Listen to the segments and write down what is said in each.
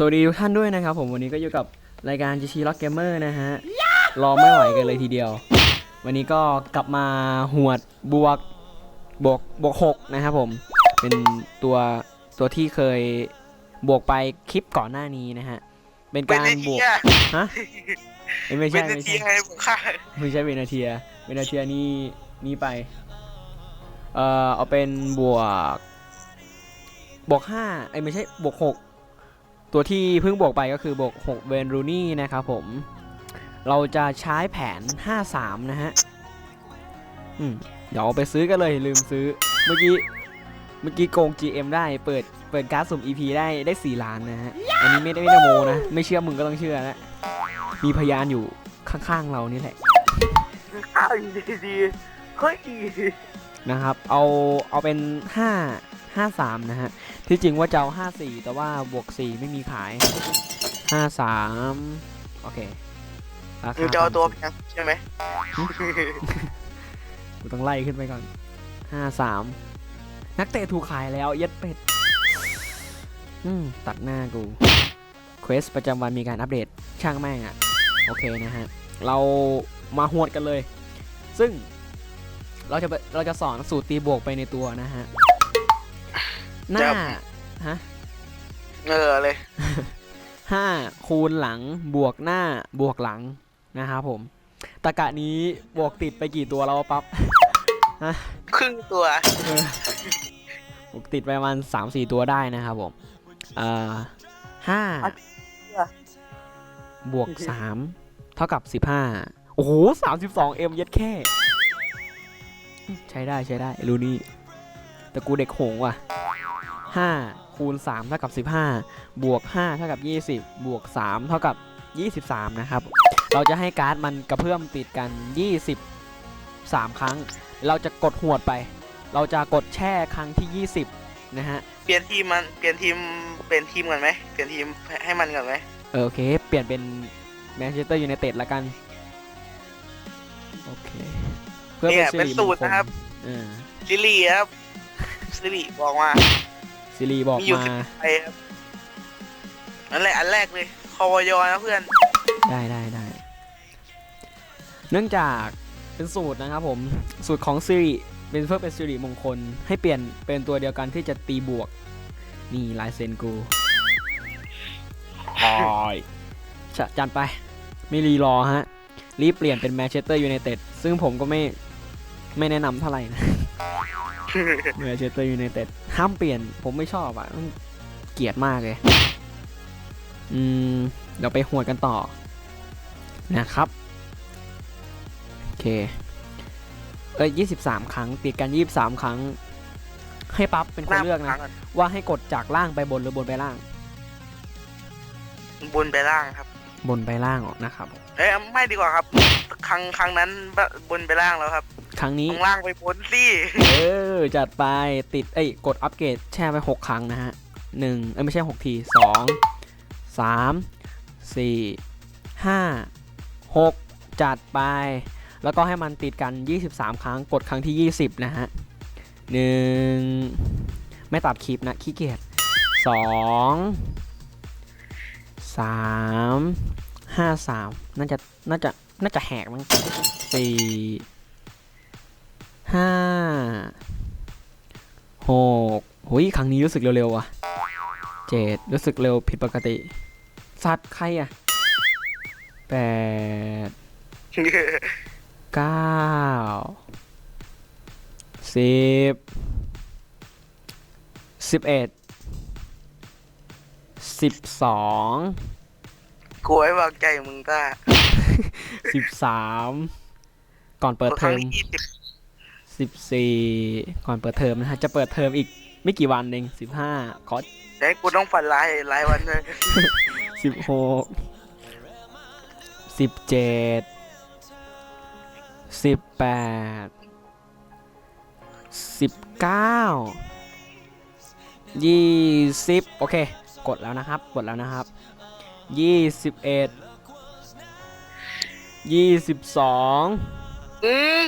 สวัสดีทุกท่านด้วยนะครับ ผมวันนี้ก็อยู่กับรายการ GC Rock Gamer นะฮะรอไม่ไหวกันเลยทีเดียว วันนี้ก็กลับมาหวดบวกบวกบวกหกนะครับผมเป็นตัวตัวที่เคยบวกไปคลิปก่อนหน้านี้นะฮะเป็นเป็นการไอ้บเทีวกยฮะเอ้ยไม่เป็ใช่นไอ้ไม่เทีใช่ยไงผมฆ่าไม่ใช่เวนาเทียเวนาเทียนี่นี่ไปเอ่อเอาเป็นบวกบวกห้าไอ้ยไม่ใช่บวกหก ตัวที่เพิ่งบวกไปก็คือบวกหกเวนรูนี่นะครับผม เราจะใช้แผน 53 นะฮะ อืม เดี๋ยวเอาไปซื้อกันเลยลืมซื้อ เมื่อกี้ เมื่อกี้โกง GM ได้ เปิด เปิดการ์ดสุ่ม EP ได้ ได้ 4 ล้านนะฮะ อันนี้ไม่ได้ไม่ได้โมนะ ไม่เชื่อมึงก็ต้องเชื่อนะ มีพยานอยู่ข้างๆเรานี่แหละฆ่าอยู่ดีๆเฮ้ยนะครับ เอา เอาเป็น 5 53 นะฮะ ที่จริงว่าจะเอา 54 แต่ว่าบวก 4 ไม่มีขาย 53 โอเครามึงคาจะเอาตัวต่ำสุดแพงใช่ไหมกูต้องไล่ขึ้นไปก่อน 53 นักเตะถูกขายแล้วเย็ดเป็ด อืม ตัดหน้ากูเควสประจำวันมีการอัปเดตช่างแม่งอะโอเคนะฮะ เรามาหวดกันเลย ซึ่งเราจะไปเราจะสอนสูตรตีบวกไปในตัวนะฮะ หน้าฮะเออเลยห้าคูณหลังบวกหน้าบวกหลังนะครับผมตะกะนี้บวกติดไปกี่ตัวแล้ววะปั๊บครึ่งตัวเออบวกติดไปประมาณสามสี่ตัวได้นะครับผมเอ่อห้าอะเชื่อบวกสามเท่ากับสิบห้าโอ้โหสามสิบสองเอ็มยัดแค่ ใช้ได้ใช้ได้รู้นี่แต่กูเด็กหงว่ะ ห้าคูณสามเท่ากับสิบห้าบวกห้าเท่ากับยี่สิบบวกสามเท่ากับยี่สิบสามนะครับ เราจะให้การ์ดมันกระเพื่อมติดกันยี่สิบสามครั้ง เราจะกดหวดไป เราจะกดแช่ครั้งที่ 20 นะฮะ เปลี่ยนทีมมัน เปลี่ยนทีม เป็นทีมกันไหม เปลี่ยนทีมให้มันกันไหมเออโอเค เปลี่ยนเป็นแมนเชสเตอร์ยูไนเต็ดละกัน โอเค เพื่อเนี่เป็นยสิเป็นริมสูงตรคลนะครับ เออซิริครับซิริบอกว่า ซิริบอกมีอยู่มาไอ้ครับนั่นแหละอันแรกเลยคอวยอนะเพื่อนได้ได้ได้ เนื่องจากเป็นสูตรนะครับผม สูตรของซิริเป็นเพื่อเป็นสิริมงคล ให้เปลี่ยนเป็นตัวเดียวกันที่จะตีบวก นี่ลายเซ็นกูฮอยจะจันไป ไม่รีรอฮะ รีบเปลี่ยนเป็นแมนเชสเตอร์ยูไนเต็ดซึ่งผมก็ไม่ไม่แนะนำเท่าไหร่นะ แมนเชสเตอร์ยูไนเต็ด ห้ามเปลี่ยน ผมไม่ชอบอะมันเกลียดมากเลย อืม เดี๋ยวไปหวดกันต่อ นะครับ โอเค เอ้ยยี่สิบสามครั้ง ติดกันยี่สิบสามครั้ง ให้ปั๊บเป็นคนเลือกนะ ว่าให้กดจากล่างไปบนหรือบนไปล่าง บนไปล่างครับ บนไปล่างออกนะครับ เอ้ยไม่ดีกว่าครับ ครั้งครั้งนั้นบนไปล่างแล้วครับ ครั้งนี้ข้างล่างไปบนสิเออจัดไปติดเอ้ยกดอัปเกรดแช่ไปหกครั้งนะฮะหนึ่งเอ้ยไม่ใช่หกทีสองสามสี่ห้าหกจัดไป แล้วก็ให้มันติดกัน 23 ครั้งกดครั้งที่ 20 นะฮะหนึ่งไม่ตัดคลิปนะขี้เกียจสองสามห้าสามน่าจะน่าจะน่าจะแหกมั้งสี่ ห้าหกหุยครั้งนี้รู้สึกเร็วๆว่ะเจ็ดรู้สึกเร็วผิดปกติ สัตว์ใครอะแปดเก้าสิบสิบเอ็ดสิบสองกูไว้วางใจมึงต้าสิบสามก่อนเปิดคเทรั้องมที่ยี่สิบสิบ สี่ก่อนเปิดเทอมนะฮะ จะเปิดเทอมอีกไม่กี่วันเองสิบห้าขอแต่กูต้องฝันร้ายหลายวันเลยสิบหกสิบเจ็ดสิบแปดสิบเก้ายี่สิบโอเค กดแล้วนะครับ กดแล้วนะครับยี่สิบเอ็ดยี่สิบสองอืม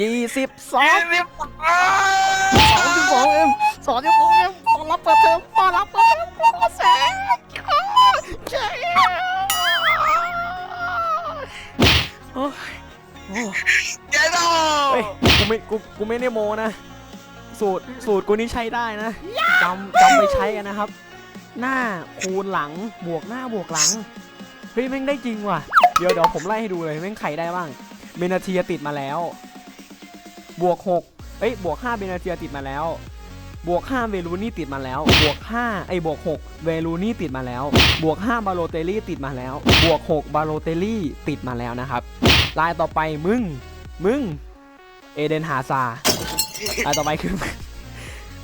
ยี่สิบสองสองสิบสองเอ็มสองสิบสองเอ็มตอนรับเปิดเทอมตอนรับเปิดเทอมโปรเซสเจ๊โอ้ยเจ๊ดเกูไม่กูกูไม่ได้โมนะ สูตรสูตรกูนี่ใช้ได้นะจำจำไปใช้กันนะครับ หน้าคูณหลังบวกหน้าบวกหลังเฮ้ยแม่งได้จริงว่ะ เดี๋ยวเดี๋ยวผมไล่ให้ดูเลยแม่งไขได้บ้าง เมนาทียติดมาแล้ว บวก6เอ้ยบวก5เบนาเทียติดมาแล้ว บวก5เวลูนี่ติดมาแล้ว บวก5ไอ้บวก6เวลูนี่ติดมาแล้ว บวก5บาโลเตลี่ติดมาแล้ว บวก6บาโลเตลี่ติดมาแล้วนะครับลายต่อไปมึง มึง เอเดนฮาซาลายต่อไปคือ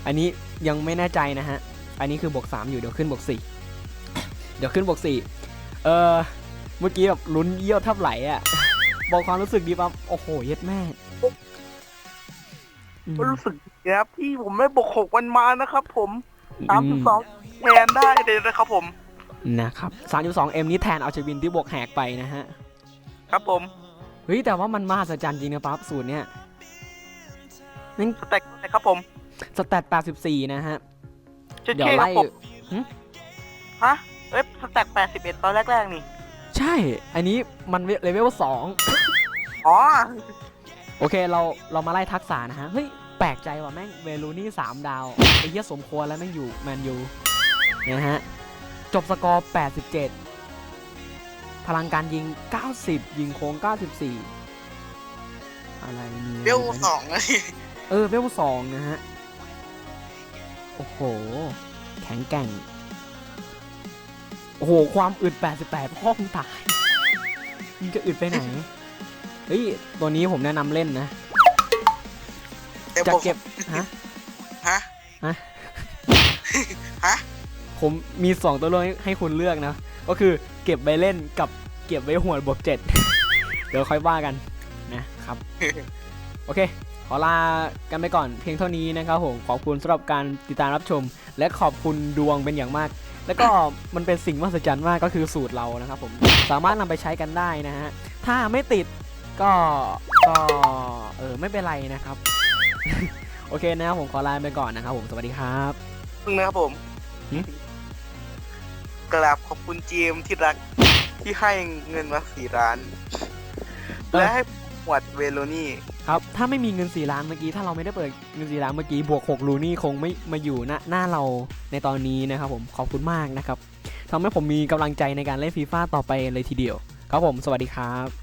อันนี้ยังไม่แน่ใจนะฮะ อันนี้คือบวก3อยู่เดี๋ยวขึ้นบวก4เดี๋ยวขึ้นบวก4เออเมื่อกี้แบบลุ้นเยี่ยวทับไหลอะบอกความรู้สึกดีปั๊บโอ้โห เย็ดแม่ อืมรู้สึกดีครับที่ผมไม่บวกหกวันมานะครับผมสามสิบสองแทนได้เลยนะครับผมนะครับ32 M นี่แทนเอาชวินที่บวกแหกไปนะฮะ ครับผม เฮ้ย แต่ว่ามันมหัศจรรย์จริงนะปั๊บสูตรเนี้ยนั่นสเต็กนะครับผมสแตท84นะฮะเจ๊เดี๋ยวคไล่รับผมหึฮะเอ้ยสเต็กแปดสิบเอ็ดตอนแรก ๆ นี่ ใช่ อันนี้มันเลเวล2อ๋อ โอเคเราเรามาไล่ทักษะนะฮะ เฮ้ย แปลกใจว่ะแม่งเวลูนี่ 3 ดาวไอ้เหี้ยสมควรแล้วแม่งอยู่แมนยูนะฮะ จบสกอร์ 87 พลังการยิง 90 ยิงโค้ง 94 อะไรเนี่ยเบลสองเลยเออเวลสองนะฮะ โอ้โห แข็งแกร่ง โอ้โห ความอึด 88ห้องตายมันจะอึดไปไหนเฮ้ย ตัวนี้ผมแนะนำเล่นนะ แต่จะผมเก็บ ฮะ ฮะ ฮะ ฮะ ผมมี 2 ตัวเลือกให้คุณเลือกนะ ก็คือเก็บไว้เล่นกับเก็บไว้หัวดบวกเจ็ด เดี๋ยวค่อยว่ากันนะครับ โอเค ขอลากันไปก่อนเพียงเท่านี้นะครับผม ขอบคุณสำหรับการติดตามรับชม และขอบคุณดวงเป็นอย่างมาก แล้วก็มันเป็นสิ่งมหัศจรรย์มากก็คือสูตรเรานะครับผม สามารถนำไปใช้กันได้นะฮะ ถ้าไม่ติด ก็ก็เออไม่เป็นไรนะครับ โอเคนะครับผมขอลาไปก่อนนะครับผมสวัสดีครับพึ่งนะครับผม หึ กราบขอบคุณเจมส์ที่รักที่ให้เงินมาสี่ล้านเออและให้หวดเวโรนี่ ครับ ถ้าไม่มีเงิน4ล้านเมื่อกี้ ถ้าเราไม่ได้เปิดเงิน4ล้านเมื่อกี้บวก6รูนี่คงไม่มาอยู่หน้าหน้าเราในตอนนี้นะครับผมขอบคุณมากนะครับทำให้ผมมีกำลังใจในการเล่นฟีฟ่าต่อไปเลยทีเดียว ครับผมสวัสดีครับ